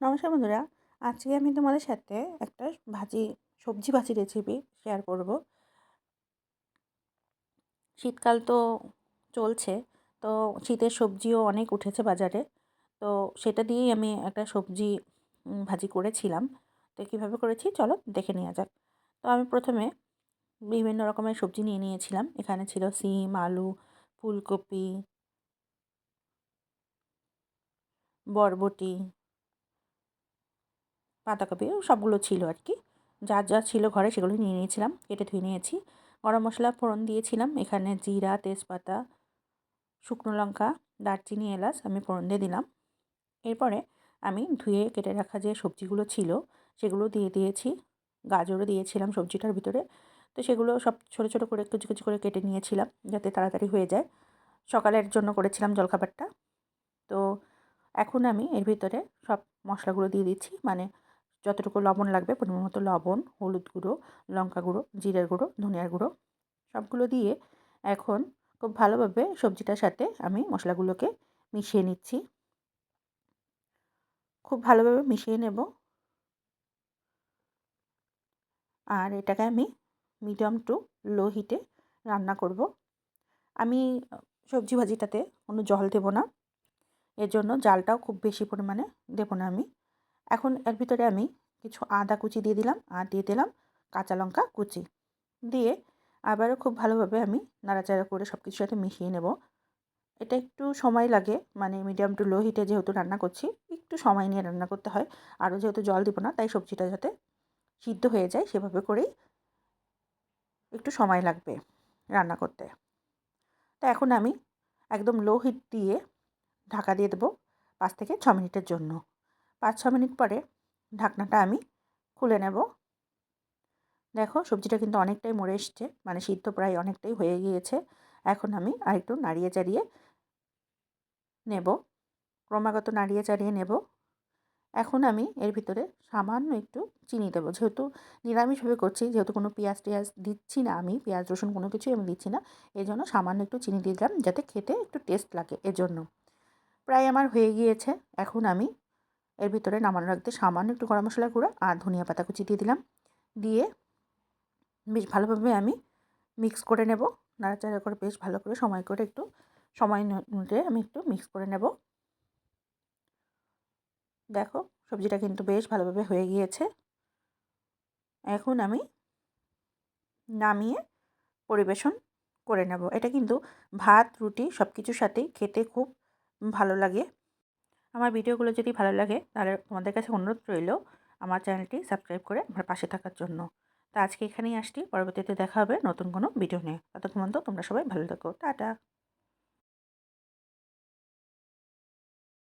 নমস্কার বন্ধুরা। আজকে আমি তোমাদের সাথে একটা ভাজি, সবজি ভাজি রেসিপি শেয়ার করব। শীতকাল তো চলছে, তো শীতের সবজিও অনেক উঠেছে বাজারে। তো সেটা দিয়েই আমি একটা সবজি ভাজি করেছিলাম। তো কীভাবে করেছি চলো দেখে নেওয়া যাক। তো আমি প্রথমে বিভিন্ন রকমের সবজি নিয়ে নিয়েছিলাম। এখানে ছিল সিম, আলু, ফুলকপি, বরবটি বাঁধাকপি, সবগুলো ছিল আর কি। যা যা ছিল ঘরে সেগুলো নিয়ে নিয়েছিলাম, কেটে ধুয়ে নিয়েছি। গরম মশলা ফোড়ন দিয়েছিলাম, এখানে জিরা, তেজপাতা, শুকনো লঙ্কা, দারচিনি, এলাচ আমি ফোড়ন দিয়ে দিলাম। এরপরে আমি ধুয়ে কেটে রাখা যে সবজিগুলো ছিল সেগুলো দিয়ে দিয়েছি। গাজরও দিয়েছিলাম সবজিটার ভিতরে। তো সেগুলো সব ছোটো ছোটো করে কুচি কুচি করে কেটে নিয়েছিলাম যাতে তাড়াতাড়ি হয়ে যায়। সকালের জন্য করেছিলাম জলখাবারটা। তো এখন আমি এর ভিতরে সব মশলাগুলো দিয়ে দিচ্ছি। মানে যতটুকু লবণ লাগবে, পরিমাণ মতো লবণ, হলুদ গুঁড়ো, লঙ্কা গুঁড়ো, জিরের গুঁড়ো, ধনিয়ার গুঁড়ো, সবগুলো দিয়ে এখন খুব ভালোভাবে সবজিটার সাথে আমি মশলাগুলোকে মিশিয়ে নিচ্ছি। খুব ভালোভাবে মিশিয়ে নেব। আর এটাকে আমি মিডিয়াম টু লো হিটে রান্না করব। আমি সবজি ভাজিটাতে কোনো জল দেব না। এর জন্য জালটাও খুব বেশি পরিমাণে দেবো না আমি। এখন এর ভিতরে আমি কিছু আদা কুচি দিয়ে দিলাম আর দিয়ে দিলাম কাঁচা লঙ্কা কুচি। দিয়ে আবারও খুব ভালোভাবে আমি নাড়াচাড়া করে সব কিছুর সাথে মিশিয়ে নেব। এটা একটু সময় লাগে মানে মিডিয়াম টু লো হিটে যেহেতু রান্না করছি, একটু সময় নিয়ে রান্না করতে হয়। আরও যেহেতু জল দিব না, তাই সবজিটা যাতে সিদ্ধ হয়ে যায় সেভাবে করেই একটু সময় লাগবে রান্না করতে। তো এখন আমি একদম লো হিট দিয়ে ঢাকা দিয়ে দেবো পাঁচ থেকে ছ মিনিটের জন্য। পাঁচ ছ মিনিট পরে ঢাকনাটা আমি খুলে নেব। দেখো সবজিটা কিন্তু অনেকটাই মরে এসছে মানে সিদ্ধ প্রায় অনেকটাই হয়ে গিয়েছে। এখন আমি আরেকটু নাড়িয়ে চাড়িয়ে নেব, ক্রমাগত নাড়িয়ে চাড়িয়ে নেব। এখন আমি এর ভিতরে সামান্য একটু চিনি দেবো। যেহেতু নিরামিষভাবে করছি, যেহেতু কোনো পেঁয়াজ টেয়াজ দিচ্ছি না আমি, পেঁয়াজ, রসুন কোনো কিছুই আমি দিচ্ছি না এই জন্য সামান্য একটু চিনি দিলাম যাতে খেতে একটু টেস্ট লাগে এজন্য প্রায় আমার হয়ে গিয়েছে, এখন আমি এর ভিতরে নামানো রাখতে সামান্য একটু গরম মশলার গুঁড়ো আর ধনিয়া পাতা কুচি দিয়ে দিলাম। দিয়ে বেশ ভালোভাবে আমি মিক্স করে নেব। নাড়াচাড়া করে বেশ ভালো করে সময় করে একটু, সময় নিয়ে আমি একটু মিক্স করে নেব। দেখো, সবজিটা কিন্তু বেশ ভালোভাবে হয়ে গিয়েছে। এখন আমি নামিয়ে পরিবেশন করে নেব। এটা কিন্তু ভাত, রুটি সব কিছুর সাথেই খেতে খুব ভালো লাগে। আমার ভিডিওগুলো যদি ভালো লাগে, তাহলে তোমাদের কাছে অনুরোধ রইল আমার চ্যানেলটি সাবস্ক্রাইব করে আমার পাশে থাকার জন্য। তা আজকে এখানেই আসছি, পরবর্তীতে দেখা হবে নতুন কোনো ভিডিও নিয়ে। ততক্ষণ তোমরা সবাই ভালো থাকো। টাটা!